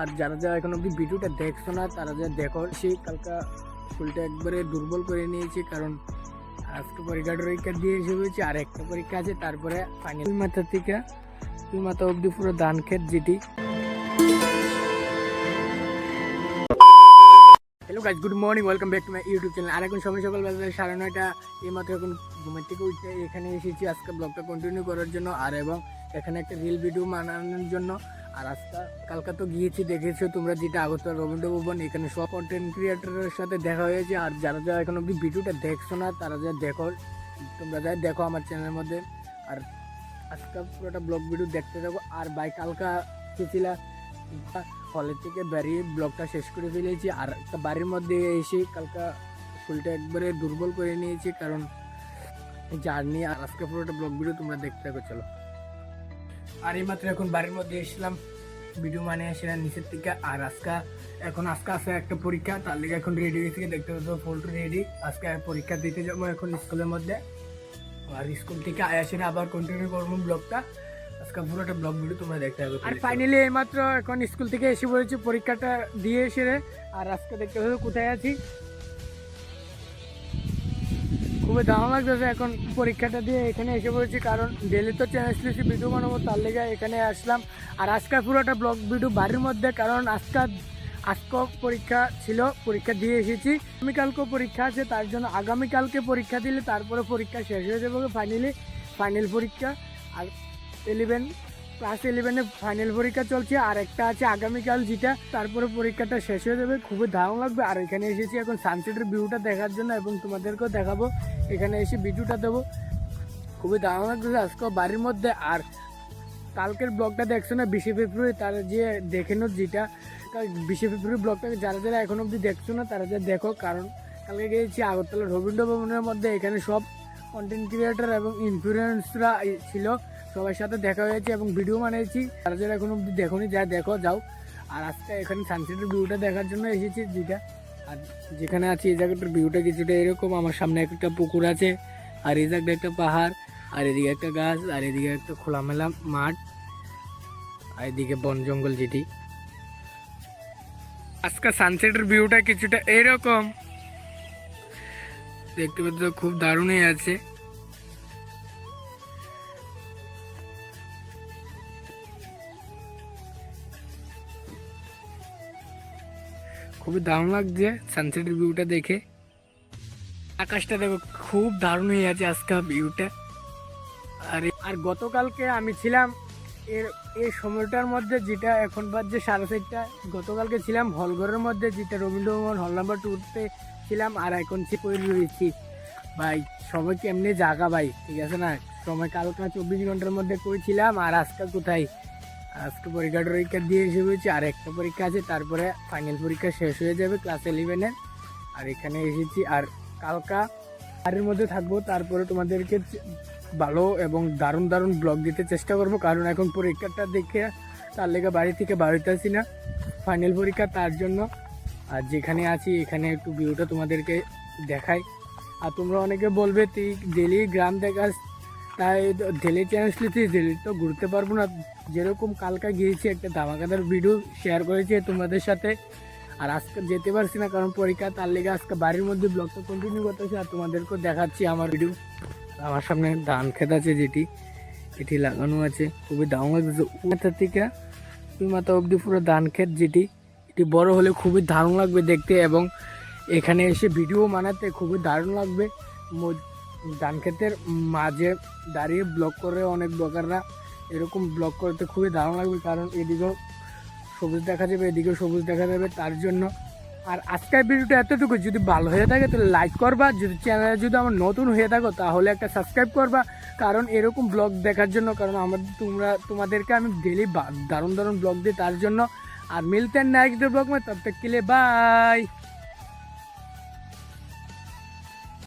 আর যারা যারা এখন অব্দি ভিডিওটা দেখছ না, তারা যা দেখো, সেই কালকা স্কুলটা একবারে দুর্বল করে নিয়েছি, কারণ আজকে পরীক্ষাটা পরীক্ষা দিয়ে হয়েছে আর একটা পরীক্ষা আছে, তারপরে ফাইনাল মাথা থেকে, দুই মাথা অব্দি পুরো ধান ক্ষেত যেটি। Hello guys good morning welcome back to my YouTube channel আর এখন সময় সকাল বেলা সাড়ে নয়টা, এই মাত্র এখন ঘুমের থেকে উঠে এখানে এসেছি। আজকে ব্লগটা কন্টিনিউ করার জন্য, আর এবং এখানে একটা রিল ভিডিও বানানোর জন্য। আর আজকে কালকা তো গিয়েছি, দেখেছ তোমরা যেটা আগরতলা রবীন্দ্র ভবন এখানে সব কন্টেন্ট ক্রিয়েটরের সাথে দেখা হয়েছে। আর যারা যারা এখন অব্দি ভিডিওটা দেখছ না, তারা যা দেখো, তোমরা যা দেখো আমার চ্যানেলের মধ্যে। আর আজকে পুরোটা ব্লগ ভিডিও দেখতে থাকো। আর বাই কালকা গেছিলাম হলের থেকে বেরিয়ে ব্লগটা শেষ করে ফেলেছি। আর একটা বাড়ির মধ্যে এসে কালকা ফুলটা একবারে দুর্বল করে নিয়েছি, কারণ জার্নি আর আজকে পুরোটা ব্লগ ভিডিও তোমরা দেখতে থাকো, চলো। আর এই মাত্র এখন বাড়ির মধ্যে এসেছিলাম। ভিডিও মানে এসেছিলাম নিচের থেকে আর আজকে এখন আজকে আছে একটা পরীক্ষা তার লিগে এখন রেডি হয়ে থেকে দেখতে পাচ্ছ ফুল রেডি আজকে পরীক্ষা দিতে যাব এখন স্কুলের মধ্যে। আর স্কুল থেকে আয়াসের আবার কন্টিনিউ করব ব্লগটা। আজকে পুরোটা ব্লগ ভিডিও তোমরা দেখতে হবে আর ফাইনালি এইমাত্র এখন স্কুল থেকে এসে পড়েছি পরীক্ষাটা দিয়ে এসে রে। আর আজকে দেখতে হবে কোথায় আছি? খুবই দাম লাগতেছে। এখন পরীক্ষাটা দিয়ে এখানে এসে পড়েছি, কারণ ডেলি তো চ্যানেল স্লিসি ভিডিও বানাবো, তার লেগে এখানে আসলাম। আর আজকে পুরোটা ব্লগ ভিডিও বাড়ির মধ্যে, কারণ আজকে আজকে পরীক্ষা ছিল, পরীক্ষা দিয়ে এসেছি। আগামীকালকেও পরীক্ষা আছে, তার জন্য আগামীকালকে পরীক্ষা দিলে তারপরে পরীক্ষা শেষ হয়ে যাবে ফাইনালি ফাইনাল পরীক্ষা, আর ইলেভেন ক্লাস ইলেভেনে ফাইনাল পরীক্ষা চলছে, আর একটা আছে আগামীকাল যেটা, তারপরে পরীক্ষাটা শেষ হয়ে যাবে, খুবই দারুণ লাগবে। আর এখানে এসেছি এখন সানসেটের ভিউটা দেখার জন্য, এবং তোমাদেরকেও দেখাবো। এখানে এসে ভিডিওটা দেবো। খুবই দারুণ লাগতেছে আজকে বাড়ির মধ্যে, আর কালকের ব্লগটা দেখছ না, বিশে ফেব্রুয়ারি, তারা যে দেখে নো যেটা। বিশে ফেব্রুয়ারি ব্লগটাকে যারা যারা এখন অবধি দেখছ না, তারা যা দেখো, কারণ কালকে গিয়েছি আগরতলা রবীন্দ্র ভবনের মধ্যে, এখানে সব কন্টেন্ট ক্রিয়েটার এবং ইনফ্লুয়েন্সরা ছিল। সবার সাথে দেখা হয়েছে এবং ভিডিও বানিয়েছি। তারা যারা এখন অব্দি দেখোনি, যা দেখো, যাও। আর আজকে এখানে সানসেটের ভিউটা দেখার জন্য এসেছি যেটা। আর যেখানে আছি, এই জায়গাটার ভিউটা কিছুটা এরকম। আমার সামনে একটা পুকুর আছে, আর এই জায়গাটা একটা পাহাড়, আর এদিকে একটা গাছ, আর এদিকে একটা খোলামেলা মাঠ, আর এদিকে বন জঙ্গল যেটি। আজকে সানসেটের ভিউটা কিছুটা এরকম। দেখতে পাচ্ছ, খুব দারুণই আছে। খুবই দারুণ লাগছে সানসেটের ভিউটা দেখে। আকাশটা দেখো, খুব দারুণ হয়ে আছে আজকে ভিউটা আর আর গতকালকে আমি ছিলাম, এর, এই সময়টার মধ্যে যেটা এখন বাজছে সাড়ে চারটা, গতকালকে ছিলাম হলঘরের মধ্যে যেটা রবীন্দ্রভবন হল নাম্বার টুতে ছিলাম, আর এখন করে রয়েছি। ভাই সবাই কেমনি জাগা ভাই, ঠিক আছে না? সময় কালকা চব্বিশ ঘণ্টার মধ্যে করেছিলাম, আর আজকে কোথায়? আজকে পরীক্ষা দিয়ে এসে হয়েছে আর একটা পরীক্ষা আছে, তারপরে ফাইনাল পরীক্ষা শেষ হয়ে যাবে ক্লাস ইলেভেনের আর এখানে এসেছি, আর কালকা বাড়ির মধ্যে থাকব, তারপরে তোমাদেরকে ভালো এবং দারুণ দারুণ ব্লগ দিতে চেষ্টা করব, কারণ এখন পরীক্ষাটা দেখে তার লেগে বাড়ি থেকে বাড়িতে আসি না ফাইনাল পরীক্ষা তার জন্য। আর যেখানে আছি, এখানে একটু ভিউটা তোমাদেরকে দেখাই। আর তোমরা অনেকে বলবে, তুই ডেলি গ্রাম দেখাস তাই ডেলি চ্যানেল তুই ডেলি তো ঘুরতে পারব না। যেরকম কালকা গিয়েছি, একটা ধামাকাদার ভিডিও শেয়ার করেছি তোমাদের সাথে। আর আজকে যেতে পারছি না, কারণ পরীক্ষা, তার লেগে আজকে বাড়ির মধ্যে ব্লগটা কন্টিনিউ করতেছি আর তোমাদেরকেও দেখাচ্ছি আমার ভিডিও আমার সামনে ধান ক্ষেত আছে যেটি, এটি লাগানো আছে। খুবই দাম লাগতেছে। মাথা থেকে দুই মাথা অবধি পুরো ধান ক্ষেত যেটি, এটি বড় হলে খুবই দারুণ লাগবে দেখতে এবং এখানে এসে ভিডিও বানাতে খুবই দারুণ লাগবে। ধান ক্ষেতের মাঝে দাঁড়িয়ে ব্লক করে অনেক ব্লকাররা এরকম ব্লক করতে খুবই দারুণ লাগবে, কারণ এদিকেও সবুজ দেখা যাবে, এদিকেও সবুজ দেখা যাবে, তার জন্য। আর আজকের ভিডিওটা এতটুকু। যদি ভালো হয়ে থাকে, তাহলে লাইক করবা। যদি চ্যানেলে যদি আমার নতুন হয়ে থাকো, তাহলে একটা সাবস্ক্রাইব করবা। কারণ এরকম ব্লগ দেখার জন্য, কারণ আমার তোমরা, তোমাদেরকে আমি ডেলি দারুণ দারুণ ব্লগ দিই, তার জন্য। আর মিলতেন নেক্সট ব্লগ মানে তব কিলে বাই